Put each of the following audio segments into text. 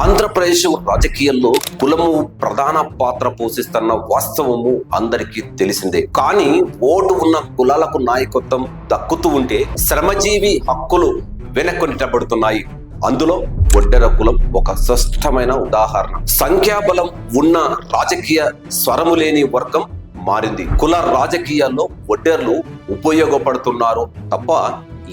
ఆంధ్రప్రదేశ్ రాజకీయాల్లో కులము ప్రధాన పాత్ర పోషిస్తున్న వాస్తవము అందరికీ తెలిసిందే. కానీ ఓటు ఉన్న కులాలకు నాయకత్వం దక్కుతూ ఉంటే శ్రమజీవి హక్కులు వెనక్కొనిటబడుతున్నాయి. అందులో ఒడ్డెర కులం ఒక స్పష్టమైన ఉదాహరణ. సంఖ్యాబలం ఉన్న రాజకీయ స్వరము లేని వర్గం మారింది. కుల రాజకీయాల్లో ఒడ్డెర్లు ఉపయోగపడుతున్నారు తప్ప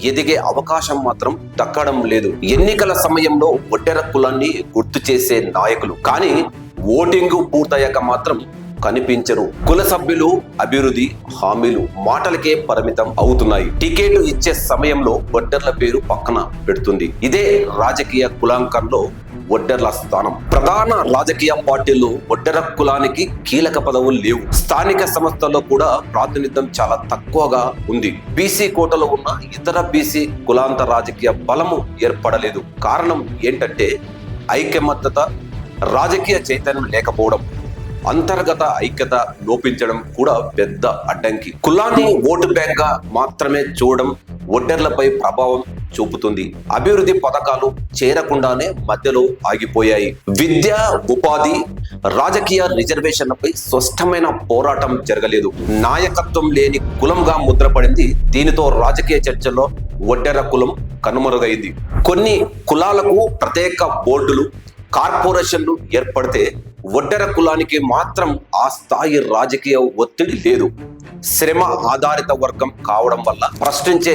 ఎదిగే అవకాశం మాత్రం దక్కడం లేదు. ఎన్నికల సమయంలో ఒట్టెర కులాన్ని గుర్తు చేసే నాయకులు. కానీ ఓటింగ్ పూర్తయ్యాక మాత్రం కనిపించరు. కుల సభ్యులు అభివృద్ధి హామీలు మాటలకే పరిమితం అవుతున్నాయి. టికెట్ ఇచ్చే సమయంలో బొడ్డర్ల పేరు పక్కన పెడుతుంది. ఇదే రాజకీయ కులాంకంలో ఒడ్డర్ల స్థానం. ప్రధాన రాజకీయ పార్టీలు ఒడ్డెర కులానికి కీలక పదవులు లేవు. స్థానిక సంస్థల్లో కూడా ప్రాతినిధ్యం చాలా తక్కువగా ఉంది. బీసీ కోటలో ఉన్న ఇతర బీసీ కులాంత రాజకీయ బలము ఏర్పడలేదు. కారణం ఏంటంటే ఐక్యమత్యత రాజకీయ చైతన్యం లేకపోవడం. అంతర్గత ఐక్యత లోపించడం కూడా పెద్ద అడ్డంకి. కులాన్ని ఓటు బ్యాంక్గా మాత్రమే చూడడం ఒడ్డర్లపై ప్రభావం చూపుతుంది. అభివృద్ధి పథకాలు చేరకుండానే మధ్యలో ఆగిపోయాయి. విద్య ఉపాధి రాజకీయ రిజర్వేషన్లపై స్పష్టమైన పోరాటం జరగలేదు. నాయకత్వం లేని కులంగా ముద్రపడింది. దీనితో రాజకీయ చర్చల్లో ఒడ్డెర కులం కనుమరుగైంది. కొన్ని కులాలకు ప్రత్యేక బోర్డులు కార్పొరేషన్లు ఏర్పడితే ఒడ్డర కులానికి మాత్రం ఆ స్థాయి రాజకీయ ఒత్తిడి లేదు. శ్రమ ఆధారిత వర్గం కావడం వల్ల ప్రశ్నించే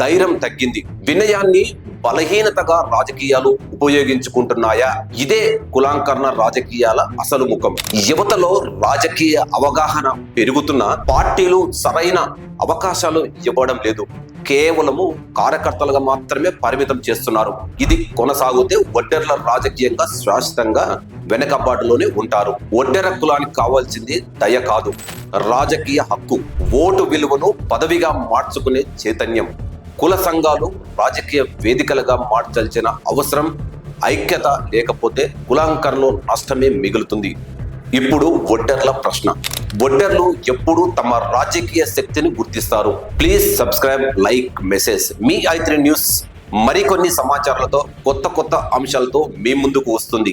ధైర్యం తగ్గింది. వినయాన్ని బలహీనతగా రాజకీయాలు ఉపయోగించుకుంటున్నాయా? ఇదే కులాంకరణ రాజకీయాల అసలు ముఖం. యువతలో రాజకీయ అవగాహన పెరుగుతున్న పార్టీలు సరైన అవకాశాలు ఇవ్వడం లేదు. కేవలము కార్యకర్తలుగా మాత్రమే పరిమితం చేస్తున్నారు. ఇది కొనసాగితే ఒడ్డెర్ల రాజకీయంగా శాశ్వతంగా వెనకబాటులోనే ఉంటారు. ఒడ్డెర కులానికి కావాల్సింది దయ కాదు. రాజకీయ హక్కు ఓటు విలువను పదవిగా మార్చుకునే చైతన్యం. కుల సంఘాలు రాజకీయ వేదికలుగా మార్చాల్సిన అవసరం ఐక్యత లేకపోతే కులాంకరణలో నష్టమే మిగులుతుంది. ఇప్పుడు ఒడ్డర్ల ప్రశ్న. ఒడ్డర్లు ఎప్పుడు తమ రాజకీయ శక్తిని గుర్తిస్తారు. Please subscribe like message. Me I news మరికొన్ని సమాచారాలతో కొత్త కొత్త అంశాలతో మీ ముందుకు వస్తుంది.